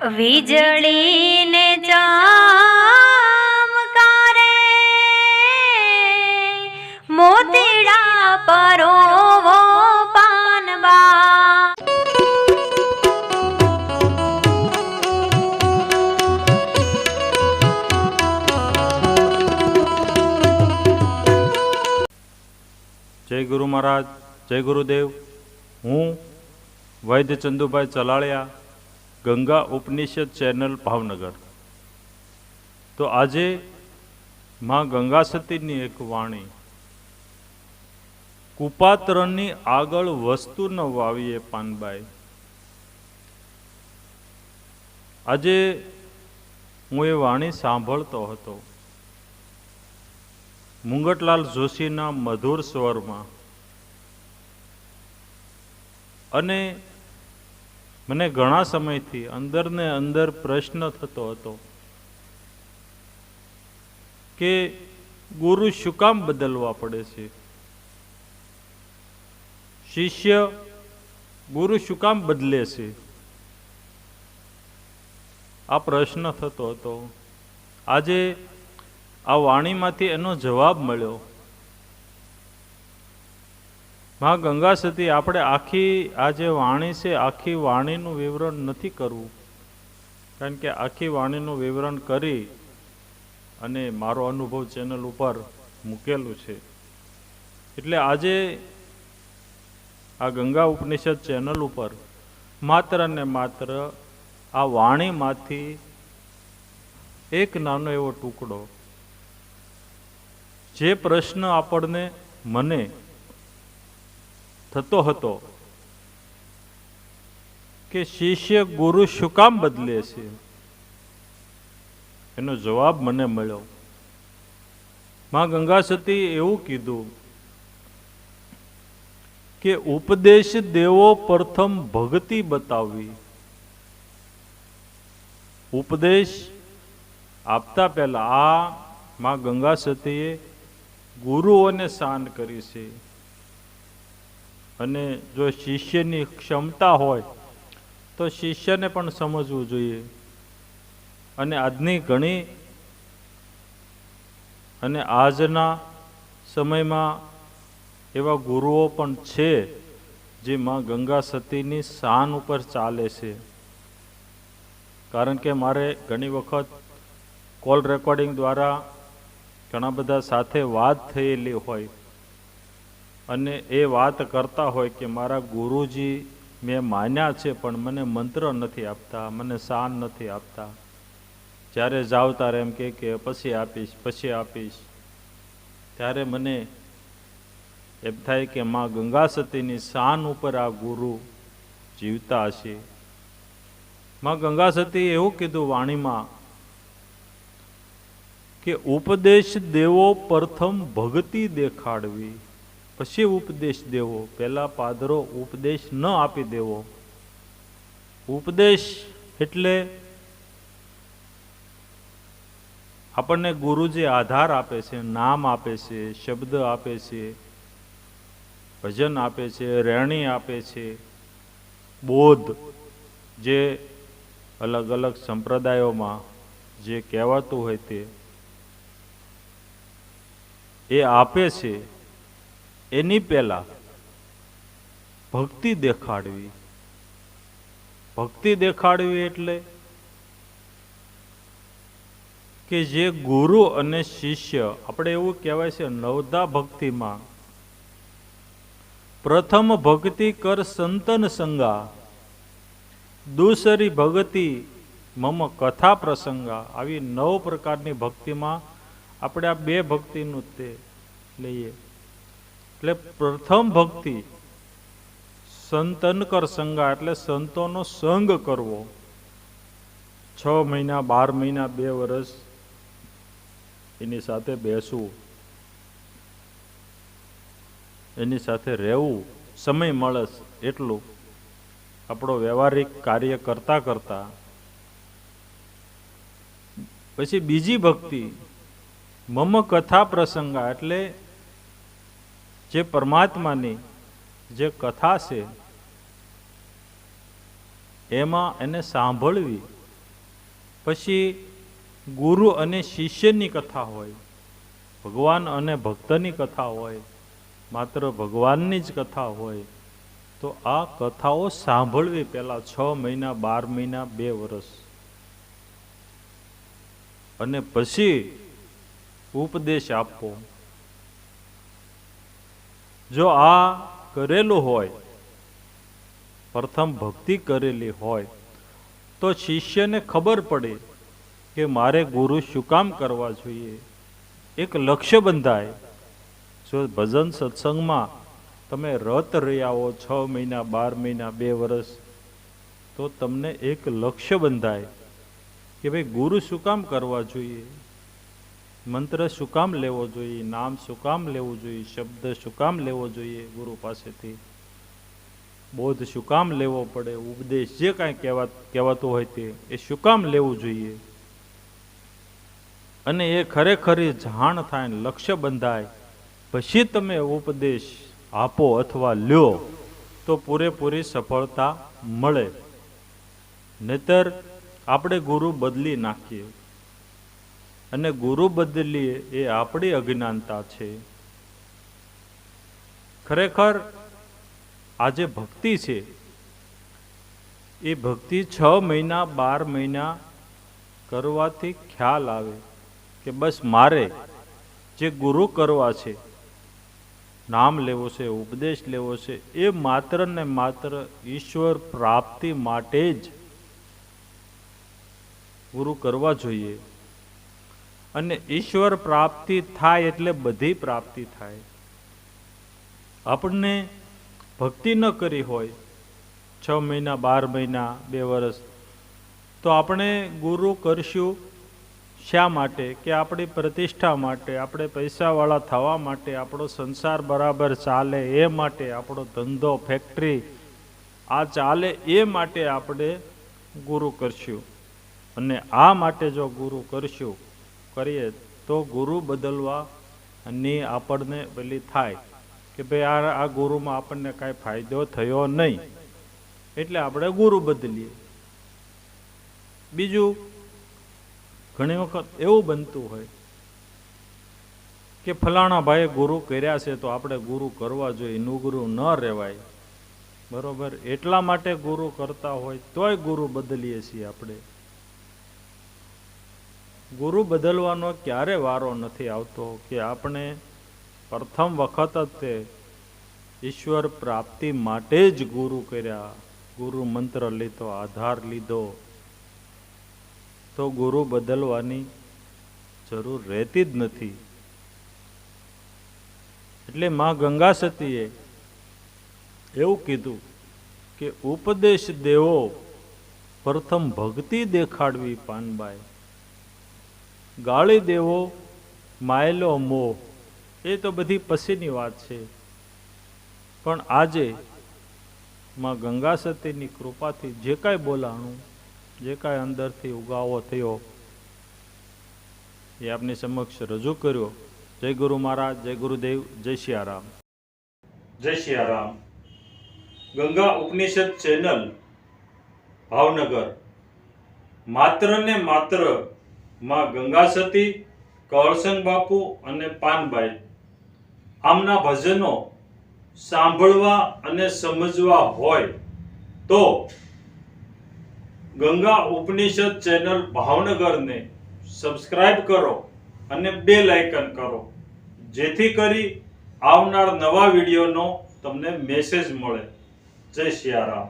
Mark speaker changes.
Speaker 1: વીજળીને ચમકારે મોતીડા પરોવો પાનબા.
Speaker 2: જય ગુરુ મહારાજ જય ગુરુદેવ. હું વૈદ્ય ચંદુભાઈ ચલાળિયા ગંગા ઉપનિષદ ચેનલ ભાવનગર. તો આજે માં ગંગા સતીની એક વાણી, કુપાત્રની આગળ વસ્તુ ન વાવીએ પાનબાઈ. આજે હું એ વાણી સાંભળતો હતો. મુંગટલાલ જોશીના મધુર સ્વરમાં. અને મને ઘણા સમયથી અંદર ને અંદર પ્રશ્ન થતો હતો કે ગુરુ શું કામ બદલવા પડે છે? શિષ્ય ગુરુ શું કામ બદલે છે? આ પ્રશ્ન થતો હતો. આજે આ વાણીમાંથી એનો જવાબ મળ્યો. માં ગંગા સતી આપણે આખી, આ જે વાણી છે, આખી વાણીનું વિવરણ નથી કરવું. કારણ કે આખી વાણીનું વિવરણ કરી અને મારો અનુભવ ચેનલ ઉપર મૂકેલું છે. એટલે આજે આ ગંગા ઉપનિષદ ચેનલ ઉપર માત્ર ને માત્ર આ વાણીમાંથી એક નાનો એવો ટુકડો, જે પ્રશ્ન આપણને મને થતો હતો કે શિષ્ય ગુરુ શું કામ બદલે છે? એનો જવાબ મને મળ્યો. માં ગંગા સતી એવું કીધું કે ઉપદેશ દેવો પ્રથમ ભક્તિ બતાવવી. ઉપદેશ આપતા પહેલા આ માં ગંગા સતીએ ગુરુઓને શાન કરી છે. અને જો શિષ્યની ક્ષમતા હોય, તો શિષ્યને પણ સમજવું જોઈએ. અને આજની ઘણી અને આજના સમયમાં એવા ગુરુઓ પણ છે જે માં ગંગા સતીની શાન ઉપર ચાલે છે. કારણ કે મારે ઘણી વખત કોલ રેકોર્ડિંગ દ્વારા ઘણા બધા સાથે વાત થયેલી હોય. અને એ વાત કરતા હોય કે મારા ગુરુજી મેં માન્યા છે, પણ મને મંત્ર નથી આપતા, મને શાન નથી આપતા. જ્યારે જાવ ત્યારે એમ કે કે પછી આપીશ પછી આપીશ. ત્યારે મને એમ થાય કે માં ગંગા સતીની શાન ઉપર આ ગુરુ જીવતા હશે. માં ગંગા સતી એવું કીધું વાણીમાં કે ઉપદેશ દેવો પ્રથમ ભક્તિ દેખાડવી. પછી ઉપદેશ દેવો. પહેલા પાદરો ઉપદેશ ન આપી દેવો. ઉપદેશ એટલે આપણને ગુરુ જે આધાર આપે છે, નામ આપે છે, શબ્દ આપે છે, ભજન આપે છે રહેણી આપે છે, બોધ જે અલગ અલગ સંપ્રદાયોમાં જે કહેવાતું હોય તે, એ આપે છે. એની પહેલા ભક્તિ દેખાડવી. ભક્તિ દેખાડવી એટલે કે જે ગુરુ અને શિષ્ય, આપણે એવું કહેવાય છે નવદા ભક્તિમાં, પ્રથમ ભક્તિ કર સંતન સંગા, દુસરી ભક્તિ મમ કથા પ્રસંગા, આવી નવ પ્રકારની ભક્તિમાં આપણે આ બે ભક્તિનું તે લઈએ. એટલે પ્રથમ ભક્તિ સંતન કર સંગા, એટલે સંતોનો સંગ કરવો. છ મહિના, બાર મહિના, બે વર્ષ એની સાથે બેસવું, એની સાથે રહેવું, સમય મળે એટલું. આપણો વ્યવહારિક કાર્ય કરતા કરતા. પછી બીજી ભક્તિ, મમ કથા પ્રસંગા, એટલે જે પરમાત્માની જે કથા છે, એમાં એને સાંભળવી. પછી ગુરુ અને શિષ્યની કથા હોય, ભગવાન અને ભક્તની કથા હોય, માત્ર ભગવાનની જ કથા હોય, તો આ કથાઓ સાંભળવી પહેલાં છ મહિના, બાર મહિના, બે વર્ષ. અને પછી ઉપદેશ આપવો. જો આ કરેલું હોય, પ્રથમ ભક્તિ કરેલી હોય, તો શિષ્યને ખબર પડે કે મારે ગુરુ શું કામ કરવા જોઈએ. એક લક્ષ્ય બંધાય. જો ભજન સત્સંગમાં તમે રત રહ્યા હો, છ મહિના, બાર મહિના, બે વર્ષ, તો તમને એક લક્ષ્ય બંધાય કે ભાઈ ગુરુ શું કામ કરવા જોઈએ? મંત્ર શું કામ લેવો જોઈએ, નામ શું કામ લેવું જોઈએ, શબ્દ શું કામ લેવો જોઈએ ગુરુ પાસેથી? બોધ શું કામ લેવો પડે, ઉપદેશ જે કાંઈ કહેવા, કહેવાતું હોય તે, એ શું કામ લેવું જોઈએ? અને એ ખરેખરી જાણ થાય ને લક્ષ્ય બંધાય, પછી તમે ઉપદેશ આપો અથવા લ્યો, તો પૂરેપૂરી સફળતા મળે. નહીતર આપણે ગુરુ બદલી નાખીએ. અને ગુરુ બદલીએ એ આપણી અજ્ઞાનતા છે. ખરેખર આજે ભક્તિ છે, એ ભક્તિ છ મહિના, બાર મહિના કરવાથી ખ્યાલ આવે કે બસ મારે જે ગુરુ કરવા છે, નામ લેવો છે, ઉપદેશ લેવો છે, એ માત્ર ને માત્ર ઈશ્વર પ્રાપ્તિ માટે જ ગુરુ કરવા જોઈએ. અને ઈશ્વર પ્રાપ્તિ થાય એટલે બધી પ્રાપ્તિ થાય. આપણને ભક્તિ ન કરી હોય, છ મહિના, બાર મહિના, બે વર્ષ તો આપણે ગુરુ કરશું શા માટે? કે આપણી પ્રતિષ્ઠા માટે, આપણે પૈસાવાળા થવા માટે, આપણો સંસાર બરાબર ચાલે એ માટે, આપણો ધંધો, ફેક્ટરી, આ ચાલે એ માટે આપણે ગુરુ કરશું. અને આ માટે જો ગુરુ કરશું કરીએ, તો ગુરુ બદલવાની આપણને પેલી થાય કે ભાઈ આ આ ગુરુમાં આપણને કાંઈ ફાયદો થયો નહીં. એટલે આપણે ગુરુ બદલીએ. બીજું, ઘણી વખત એવું બનતું હોય કે ફલાણા ભાઈએ ગુરુ કર્યા છે તો આપણે ગુરુ કરવા જોઈએ, નુગુરુ ન રહેવાય. બરોબર? એટલા માટે ગુરુ કરતા હોય તોય ગુરુ બદલીએ છીએ આપણે. ગુરુ બદલવાનો ક્યારે વારો નથી આવતો કે આપણે પ્રથમ વખત તે ઈશ્વર પ્રાપ્તિ માટે જ ગુરુ કર્યા, ગુરુ મંત્ર લીધો, આધાર લીધો. તો ગુરુ બદલવાની જરૂર રહેતી જ નથી. એટલે માં ગંગા સતીએ એવું કીધું કે ઉપદેશ દેવો, પ્રથમ ભક્તિ દેખાડવી, પાનબાઈ. ગાળી દેવો, માયલો મોહ એ તો બધી પછીની વાત છે. પણ આજે માં ગંગા સતીની કૃપાથી જે કાંઈ બોલાણું, જે કાંઈ અંદરથી ઉગાવો થયો, એ આપની સમક્ષ રજૂ કર્યો. જય ગુરુ મહારાજ, જય ગુરુદેવ, જય સિયારામ જય સિયારામ ગંગા ઉપનિષદ ચેનલ, ભાવનગર. માત્ર ને માત્ર માં ગંગા સતી કરસન બાપુ અને પાનબાઈ. આમના ભજનો સાંભળવા અને સમજવા હોય તો ગંગા ઉપનિષદ ચેનલ ભાવનગરને સબસ્ક્રાઇબ કરો અને બે લાઇકન કરો. જેથી કરી આવનાર નવા વિડીયોનો તમને મેસેજ મળે. જય સિયારામ